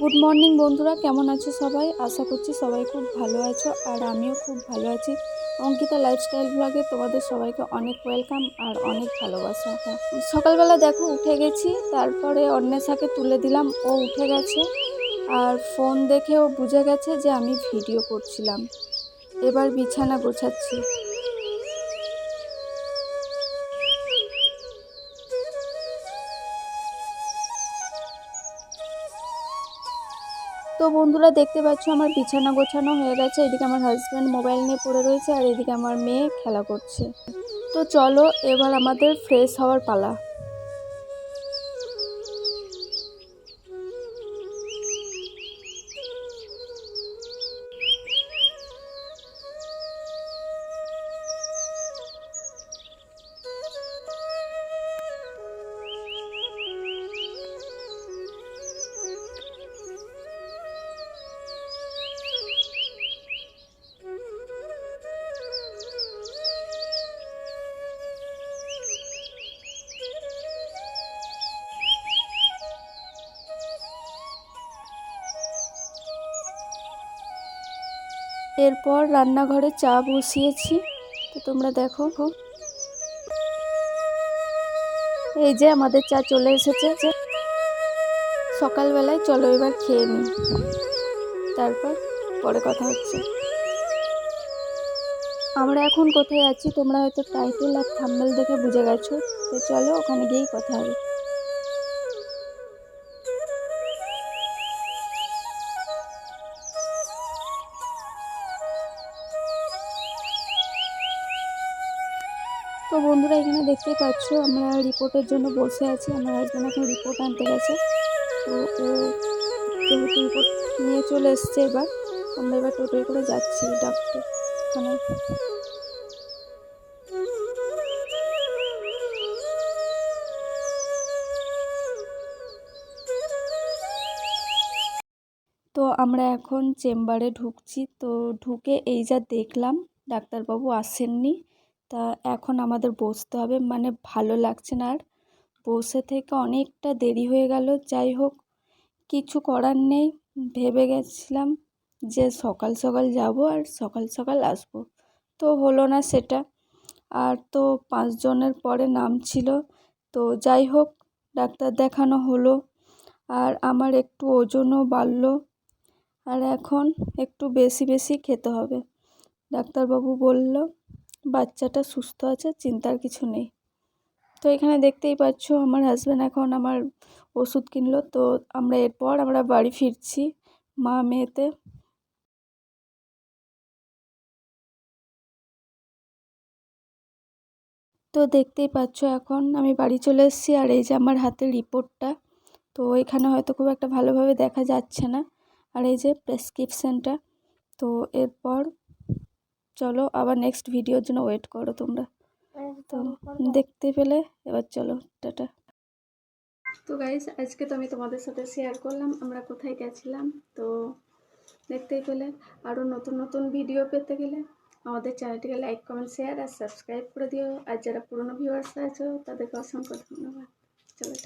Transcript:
Good morning বন্ধুরা। কেমন আছো সবাই? আশা করছি সবাই খুব ভালো আছো, আর আমিও খুব ভালো আছি। অঙ্কিতা লাইফস্টাইল ব্লগে তোমাদের সবাইকে অনেক ওয়েলকাম আর অনেক ভালোবাসা। সকালবেলা দেখো, উঠে গেছি, তারপরে অন্বেষাকে তুলে দিলাম, ও উঠে গেছে। আর ফোন দেখে ও বুঝে গেছে যে আমি ভিডিও করছিলাম। এবার বিছানা গোছাচ্ছি। তো বন্ধুরা দেখতে পাচ্ছ আমার বিছানা গোছানো হয়ে গেছে। এদিকে আমার হাজব্যান্ড মোবাইল নিয়ে পড়ে রয়েছে আর এদিকে আমার মেয়ে খেলা করছে। তো চলো এবার আমাদের ফ্রেশ হওয়ার পালা। এরপর রান্নাঘরে চা বসিয়েছি। তো তোমরা দেখো। এই যে আমাদের চা চলে এসেছে। যে সকালবেলায় চলো এবার খেয়ে নিই। তারপর পরে কথা হচ্ছে। আমরা এখন কোথায় আছি? তোমরা হয়তো টাইটেল আর থাম্বেল দেখে বুঝে গেছো। তো চলো ওখানে গিয়েই কথা হবে। তো বন্ধুরা, এখানে দেখতেই পাচ্ছ, আমরা রিপোর্টের জন্য বসে আছি। আমার হাজব্যান্ড এখন রিপোর্ট আনতে গেছে। তো ও যেহেতু রিপোর্ট নিয়ে চলে এসছে এবার, আমরা এবার টোটোয় করে যাচ্ছি ডাক্তার ওখানে তো আমরা এখন চেম্বারে ঢুকছি। তো ঢুকে এই যা দেখলাম, ডাক্তারবাবু আসেননি। তা এখন আমাদের বসতে হবে। মানে ভালো লাগছে না আর। বসে থেকে অনেকটা দেরি হয়ে গেল। যাই হোক, কিছু করার নেই। ভেবে গেছিলাম যে সকাল সকাল যাব আর সকাল সকাল আসব। তো হলো না সেটা। আর তো পাঁচজনের পরে নাম ছিল। তো যাই হোক, ডাক্তার দেখানো হলো। আর আমার একটু ওজনও বাড়লো। আর এখন একটু বেশি বেশি খেতে হবে। ডাক্তারবাবু বলল বাচ্চাটা সুস্থ আছে, চিন্তার কিছু নেই। তো এখানে দেখতেই পাচ্ছ আমার হাজব্যান্ড এখন আমার ওষুধ কিনলো। তো আমরা এরপর আমরা বাড়ি ফিরছি মা মেয়েতে। তো দেখতেই পাচ্ছ এখন আমি বাড়ি চলে এসেছি আর এই যে আমার হাতের রিপোর্টটা তো এখানে হয়তো খুব একটা ভালোভাবে দেখা যাচ্ছে না। আর এই যে প্রেসক্রিপশানটা তো এরপর চলো আবার নেক্সট ভিডিওর জন্য ওয়েট করো তোমরা। তো দেখতে পেলে এবার চলো টাটা। তো গাইজ আজকে তো আমি তোমাদের সাথে শেয়ার করলাম আমরা কোথায় গেছিলাম তো দেখতেই পেলে। আরও নতুন নতুন ভিডিও পেতে গেলে আমাদের চ্যানেলটিকে লাইক কমেন্ট শেয়ার আর সাবস্ক্রাইব করে দিও। আর যারা পুরনো ভিউয়ার্স আছো তাদেরকে অসংখ্য ধন্যবাদ। চলো